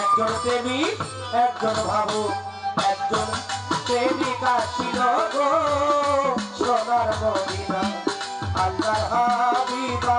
একজন প্রেমিক একজন ভাবুক একজন প্রেমিকা ছিল গো সোনার মদিনা আল্লাহর হাবিবা।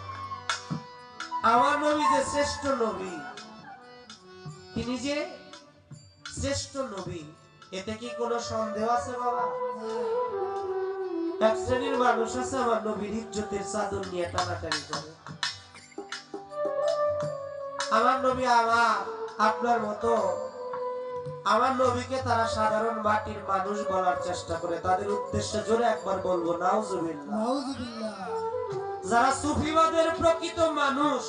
আমার নবী যে শ্রেষ্ঠ নবী, তিনি যে শ্রেষ্ঠ নবী, এতে কি কোনো সন্দেহ আছে বাবা? এক শ্রেণির মানুষ আছে আমার নবীর ইজ্জতের চাদর নিয়ে টানাটানি করে। আমার নবী আমার, আপনার মতো। আমার নবীকে তারা সাধারণ মাটির মানুষ বলার চেষ্টা করে। তাদের উদ্দেশ্যে জোরে একবার বলব, নাউজুবিল্লাহ। যারা সুফিবাদের প্রকৃত মানুষ,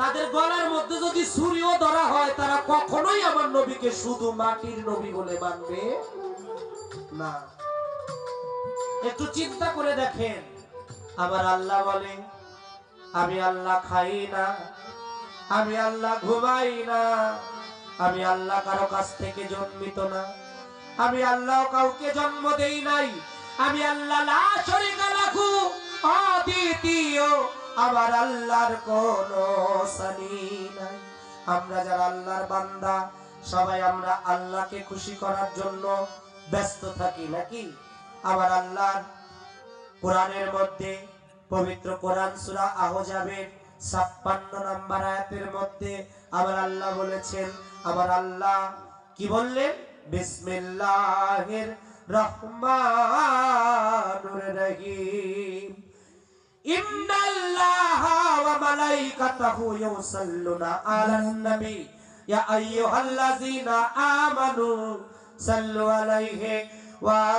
তাদের গলার মধ্যে যদি ছুরিও ধরা হয়, তারা কখনোই আমার নবীকে শুধু মাটির নবী বলে মানবে না। একটু চিন্তা করে দেখেন। আমার আল্লাহ বলে, আমি আল্লাহ খাই না, আমি আল্লাহ ঘুমাই না, আমি আল্লাহ কারও কাছ থেকে জন্মিত না, আমি আল্লাহ কাউকে জন্ম দেই নাই, আমি আল্লাহ লা শরীকা লাহু। অদ্বিতীয়। আমার আল্লাহর কোন সানি নাই। আমরা যারা আল্লাহর বান্দা, সবাই আমরা আল্লাহকে খুশি করার জন্য ব্যস্ত থাকি, নাকি? আবার আল্লাহর কোরআনের মধ্যে, পবিত্র কোরআন সূরা আহজাবের 56 নম্বর আয়াতের মধ্যে আবার আল্লাহ বলেছেন আবার আল্লাহ কি বললেন? বিসমিল্লাহির রহমানির রহিম। ইন্নাল্লাহা ওয়া মালাইকাতাহু ইউসাল্লুনা আলান নবী ইয়া আইয়ুহাল্লাযীনা আমানু সাল্লু আলাইহি ওয়া